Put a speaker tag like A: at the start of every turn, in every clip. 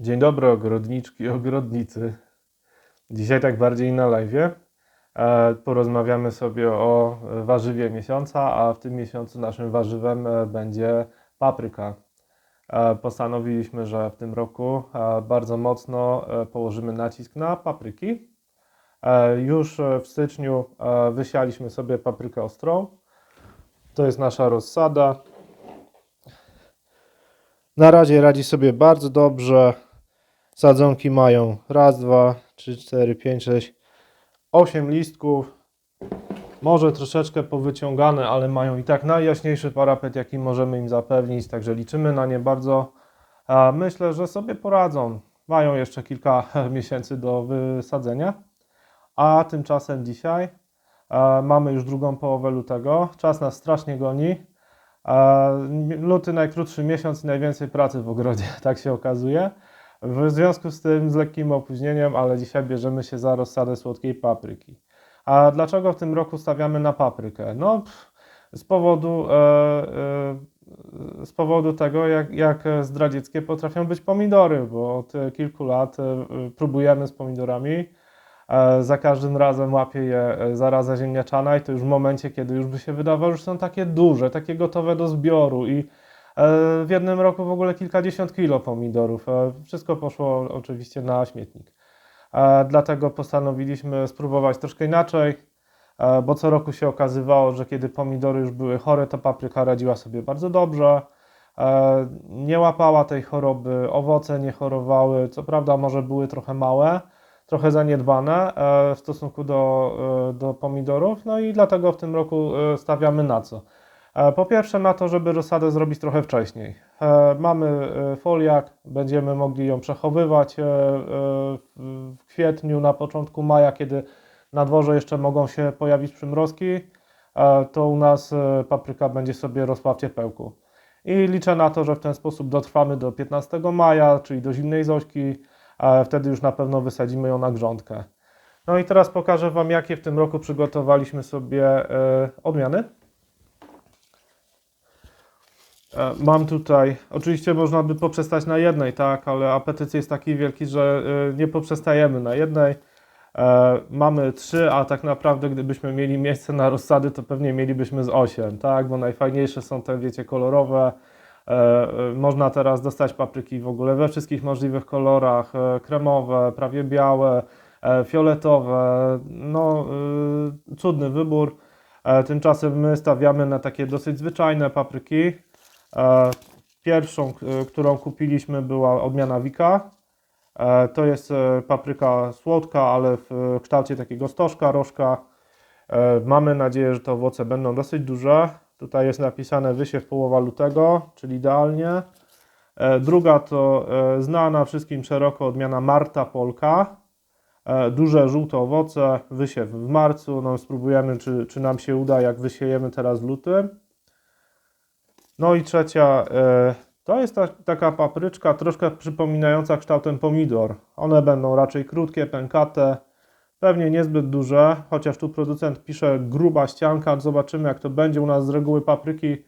A: Dzień dobry, ogrodniczki ogrodnicy. Dzisiaj tak bardziej na live. E, Porozmawiamy sobie o warzywie miesiąca, a w tym miesiącu naszym warzywem e, będzie papryka. E, Postanowiliśmy, że w tym roku bardzo mocno położymy nacisk na papryki. Już w styczniu wysialiśmy sobie paprykę ostrą. To jest nasza rozsada. Na razie radzi sobie bardzo dobrze. Sadzonki mają raz, dwa, trzy, cztery, pięć, sześć, osiem listków. Może troszeczkę powyciągane, ale mają i tak najjaśniejszy parapet, jaki możemy im zapewnić, także liczymy na nie bardzo. Myślę, że sobie poradzą. Mają jeszcze kilka miesięcy do wysadzenia. A tymczasem dzisiaj e, mamy już drugą połowę lutego. Czas nas strasznie goni. E, Luty najkrótszy miesiąc i najwięcej pracy w ogrodzie, tak się okazuje. W związku z tym z lekkim opóźnieniem, ale dzisiaj bierzemy się za rozsadę słodkiej papryki. A dlaczego w tym roku stawiamy na paprykę? No, pff, z powodu, e, e, z powodu tego, jak, jak zdradzieckie potrafią być pomidory, bo od kilku lat e, próbujemy z pomidorami. E, Za każdym razem łapie je e, zaraza ziemniaczana i to już w momencie, kiedy już by się wydawało, że są takie duże, takie gotowe do zbioru i w jednym roku w ogóle kilkadziesiąt kilo pomidorów. E, Wszystko poszło oczywiście na śmietnik. E, Dlatego postanowiliśmy spróbować troszkę inaczej, e, bo co roku się okazywało, że kiedy pomidory już były chore, to papryka radziła sobie bardzo dobrze. E, Nie łapała tej choroby, owoce nie chorowały, co prawda może były trochę małe, trochę zaniedbane e, w stosunku do, e, do pomidorów, no i dlatego w tym roku e, stawiamy na co? E, Po pierwsze na to, żeby rozsadę zrobić trochę wcześniej. E, Mamy e, foliak, będziemy mogli ją przechowywać w kwietniu, na początku maja, kiedy na dworze jeszcze mogą się pojawić przymrozki, to u nas papryka będzie sobie rosła w ciepełku. I liczę na to, że w ten sposób dotrwamy do 15 maja, czyli do zimnej zośki, wtedy już na pewno wysadzimy ją na grządkę. No i teraz pokażę Wam, jakie w tym roku przygotowaliśmy sobie odmiany. E, Mam tutaj, oczywiście można by poprzestać na jednej, tak, ale apetyt jest taki wielki, że e, nie poprzestajemy na jednej. E, Mamy trzy, a tak naprawdę gdybyśmy mieli miejsce na rozsady, to pewnie mielibyśmy z osiem, tak, bo najfajniejsze są te, wiecie, kolorowe. Można teraz dostać papryki w ogóle we wszystkich możliwych kolorach, kremowe, prawie białe, fioletowe, no cudny wybór. Tymczasem my stawiamy na takie dosyć zwyczajne papryki. E, Pierwszą, k- którą kupiliśmy była odmiana Wika. E, To jest e, papryka słodka, ale w e, kształcie takiego stożka, rożka. E, Mamy nadzieję, że te owoce będą dosyć duże. Tutaj jest napisane wysiew połowa lutego, czyli idealnie. E, Druga to e, znana wszystkim szeroko odmiana Marta Polka. E, Duże żółte owoce, wysiew w marcu. No, spróbujemy, czy, czy nam się uda, jak wysiejemy teraz w lutym. No i trzecia, e, to jest ta, taka papryczka troszkę przypominająca kształtem pomidor. One będą raczej krótkie, pękate, pewnie niezbyt duże, chociaż tu producent pisze gruba ścianka. Zobaczymy, jak to będzie. U nas z reguły papryki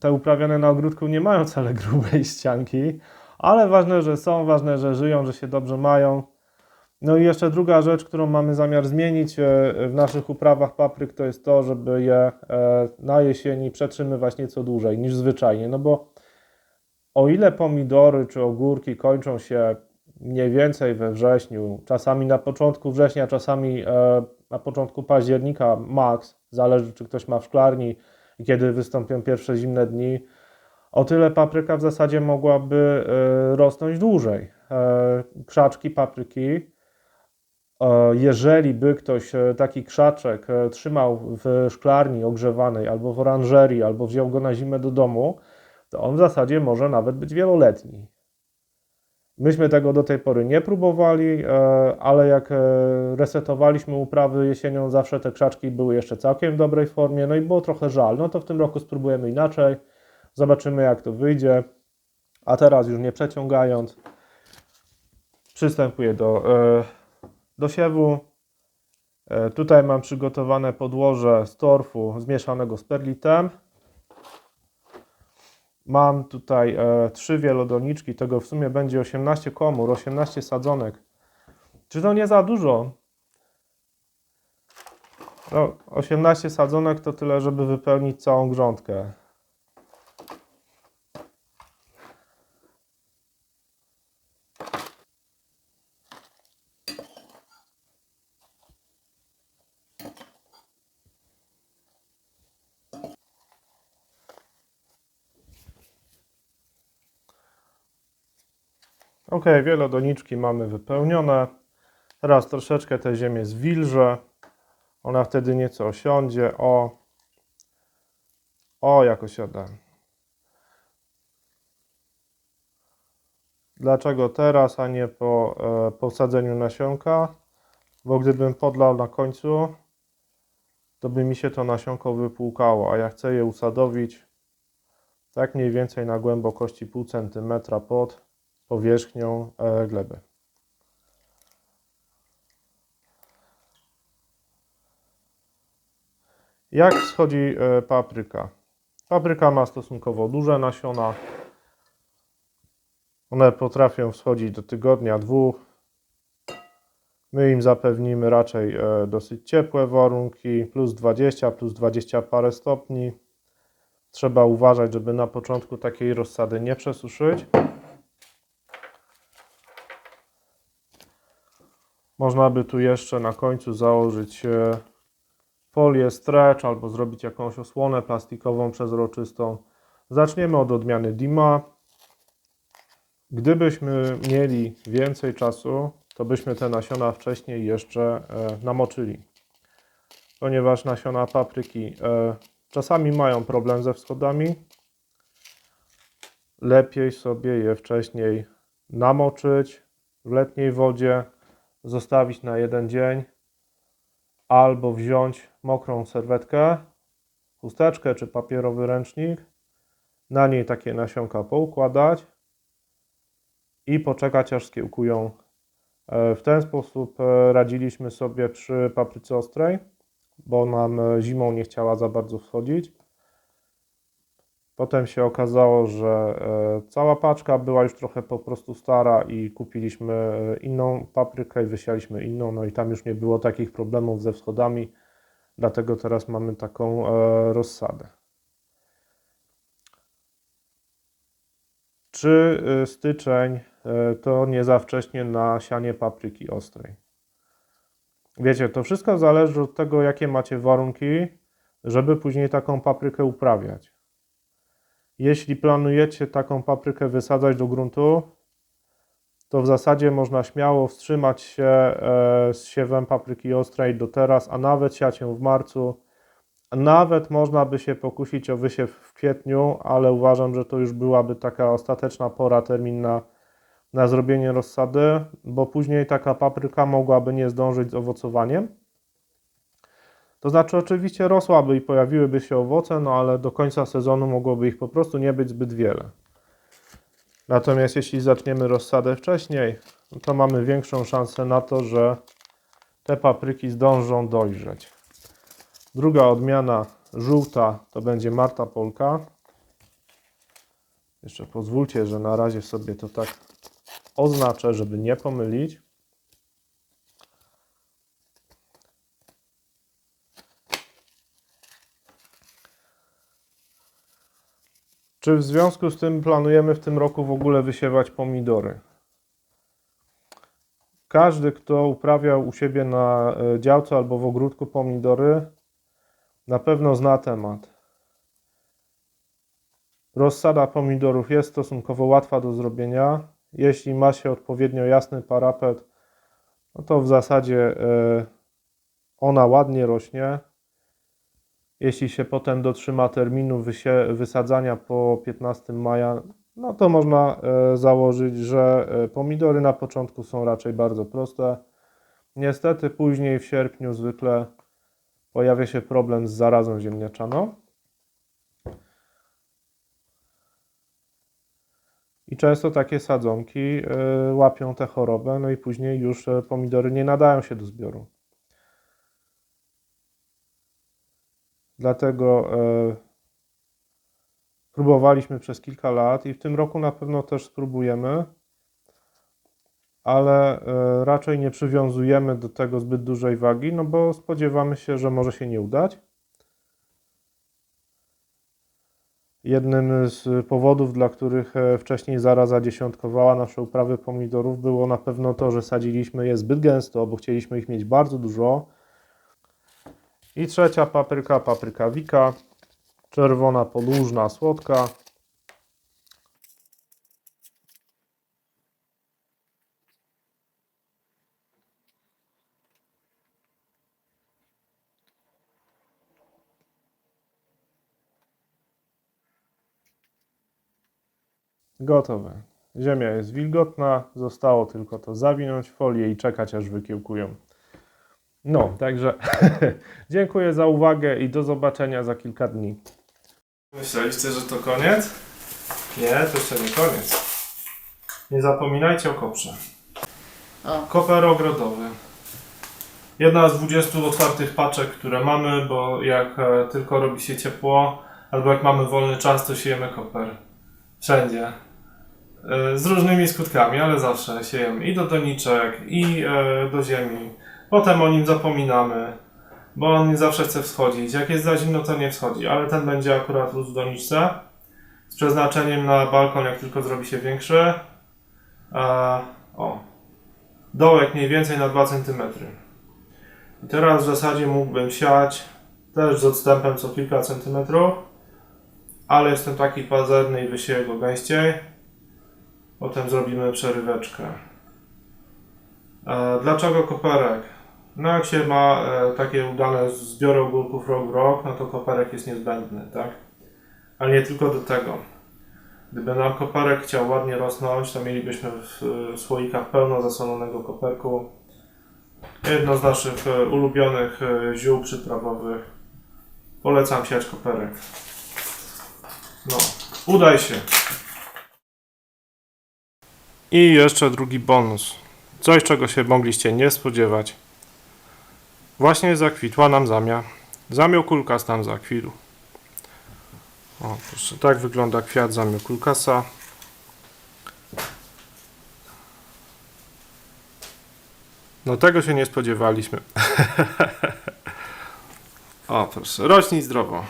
A: te uprawiane na ogródku nie mają wcale grubej ścianki, ale ważne, że są, ważne, że żyją, że się dobrze mają. No i jeszcze druga rzecz, którą mamy zamiar zmienić e, w naszych uprawach papryk, to jest to, żeby je e, na jesieni przetrzymywać nieco dłużej niż zwyczajnie. No bo o ile pomidory czy ogórki kończą się mniej więcej we wrześniu, czasami na początku września, czasami e, na początku października, max, zależy czy ktoś ma w szklarni kiedy wystąpią pierwsze zimne dni, o tyle papryka w zasadzie mogłaby rosnąć dłużej. Krzaczki papryki jeżeli by ktoś e, taki krzaczek e, trzymał w szklarni ogrzewanej, albo w oranżerii, albo wziął go na zimę do domu, to on w zasadzie może nawet być wieloletni. Myśmy tego do tej pory nie próbowali, e, ale jak e, resetowaliśmy uprawy jesienią, zawsze te krzaczki były jeszcze całkiem w dobrej formie, no i było trochę żal. No to w tym roku spróbujemy inaczej, zobaczymy jak to wyjdzie. A teraz już nie przeciągając, przystępuję do e, do siewu. E, Tutaj mam przygotowane podłoże z torfu zmieszanego z perlitem. Mam tutaj e, trzy wielodoniczki, tego w sumie będzie 18 komór, 18 sadzonek. Czy to nie za dużo? No, 18 sadzonek to tyle, żeby wypełnić całą grządkę. Ok, wielodoniczki mamy wypełnione. Teraz troszeczkę tę ziemię zwilżę. Ona wtedy nieco osiądzie. O, o jak osiada. Dlaczego teraz, a nie po e, nasionka? Bo gdybym podlał na końcu, to by mi się to nasionko wypłukało, a ja chcę je usadowić tak mniej więcej na głębokości pół centymetra pod powierzchnią e, gleby. Jak schodzi e, papryka? Papryka ma stosunkowo duże nasiona. One potrafią wschodzić do tygodnia, dwóch. My im zapewnimy raczej e, dosyć ciepłe warunki, plus 20, plus 20 parę stopni. Trzeba uważać, żeby na początku takiej rozsady nie przesuszyć. Można by tu jeszcze na końcu założyć e, folię stretch albo zrobić jakąś osłonę plastikową przezroczystą. Zaczniemy od odmiany Dima. Gdybyśmy mieli więcej czasu, to byśmy te nasiona wcześniej jeszcze e, namoczyli. Ponieważ nasiona papryki e, czasami mają problem ze wschodami, lepiej sobie je wcześniej namoczyć w letniej wodzie, zostawić na jeden dzień, albo wziąć mokrą serwetkę, chusteczkę czy papierowy ręcznik, na niej takie nasionka poukładać i poczekać aż skiełkują. E, W ten sposób e, radziliśmy sobie przy papryce ostrej, bo nam e, zimą nie chciała za bardzo wschodzić. Potem się okazało, że e, cała paczka była już trochę po prostu stara i kupiliśmy e, inną paprykę i wysialiśmy inną, no i tam już nie było takich problemów ze wschodami, dlatego teraz mamy taką e, rozsadę. Czy styczeń to nie za wcześnie na sianie papryki ostrej? Wiecie, to wszystko zależy od tego, jakie macie warunki, żeby później taką paprykę uprawiać. Jeśli planujecie taką paprykę wysadzać do gruntu, to w zasadzie można śmiało wstrzymać się e, z siewem papryki ostrej do teraz, a nawet siać ją w marcu. Nawet można by się pokusić o wysiew w kwietniu, ale uważam, że to już byłaby taka ostateczna pora, termin na, na zrobienie rozsady, bo później taka papryka mogłaby nie zdążyć z owocowaniem. To znaczy, oczywiście rosłaby i pojawiłyby się owoce, no ale do końca sezonu mogłoby ich po prostu nie być zbyt wiele. Natomiast jeśli zaczniemy rozsadę wcześniej, to mamy większą szansę na to, że te papryki zdążą dojrzeć. Druga odmiana żółta to będzie Marta Polka. Jeszcze pozwólcie, że na razie sobie to tak oznaczę, żeby nie pomylić. Czy w związku z tym planujemy w tym roku w ogóle wysiewać pomidory? Każdy, kto uprawiał u siebie na e, działce albo w ogródku pomidory, na pewno zna temat. Rozsada pomidorów jest stosunkowo łatwa do zrobienia. Jeśli ma się odpowiednio jasny parapet, no to w zasadzie e, ona ładnie rośnie. Jeśli się potem dotrzyma terminu wysadzania po 15 maja, no to można e, założyć, że e, pomidory na początku są raczej bardzo proste. Niestety później w sierpniu zwykle pojawia się problem z zarazą ziemniaczaną. I często takie sadzonki e, łapią tę chorobę, no i później już pomidory nie nadają się do zbioru. Dlatego e, próbowaliśmy przez kilka lat i w tym roku na pewno też spróbujemy, ale e, raczej nie przywiązujemy do tego zbyt dużej wagi, no bo spodziewamy się, że może się nie udać. Jednym z powodów, dla których e, wcześniej zaraza dziesiątkowała nasze uprawy pomidorów, było na pewno to, że sadziliśmy je zbyt gęsto, bo chcieliśmy ich mieć bardzo dużo. I trzecia papryka, papryka wika, czerwona, podłużna, słodka. Gotowe. Ziemia jest wilgotna, zostało tylko to zawinąć folię i czekać aż wykiełkują. No, także dziękuję za uwagę i do zobaczenia za kilka dni. Myśleliście, że to koniec? Nie, to jeszcze nie koniec. Nie zapominajcie o koprze.
B: O,
A: Koper ogrodowy. Jedna z 20 otwartych paczek, które mamy, bo jak e, tylko robi się ciepło, albo jak mamy wolny czas, to siejemy koper. Wszędzie. E, Z różnymi skutkami, ale zawsze siejemy i do doniczek, i e, do ziemi. Potem o nim zapominamy, bo on nie zawsze chce wschodzić. Jak jest za zimno, to nie wschodzi, ale ten będzie akurat rósł w doniczce. Z przeznaczeniem na balkon, jak tylko zrobi się większy. E, o, dołek mniej więcej na 2 cm. I teraz w zasadzie mógłbym siać też z odstępem co kilka centymetrów, ale jestem taki pazerny i wysieję go gęściej. Potem zrobimy przeryweczkę. Dlaczego koperek? No jak się ma e, takie udane zbiory ogórków rok w rok, no to koperek jest niezbędny, tak? Ale nie tylko do tego. Gdyby nam koperek chciał ładnie rosnąć, to mielibyśmy w e, słoikach pełno zasolonego koperku. Jedno z naszych e, ulubionych e, ziół przyprawowych. Polecam siać koperek. No, udaj się. I jeszcze drugi bonus. Coś, czego się mogliście nie spodziewać. Właśnie zakwitła nam zamia. Zamioł kulkas nam zakwitł. O, proszę, tak wygląda kwiat zamioł kulkasa. No tego się nie spodziewaliśmy. o, proszę, rośnij zdrowo.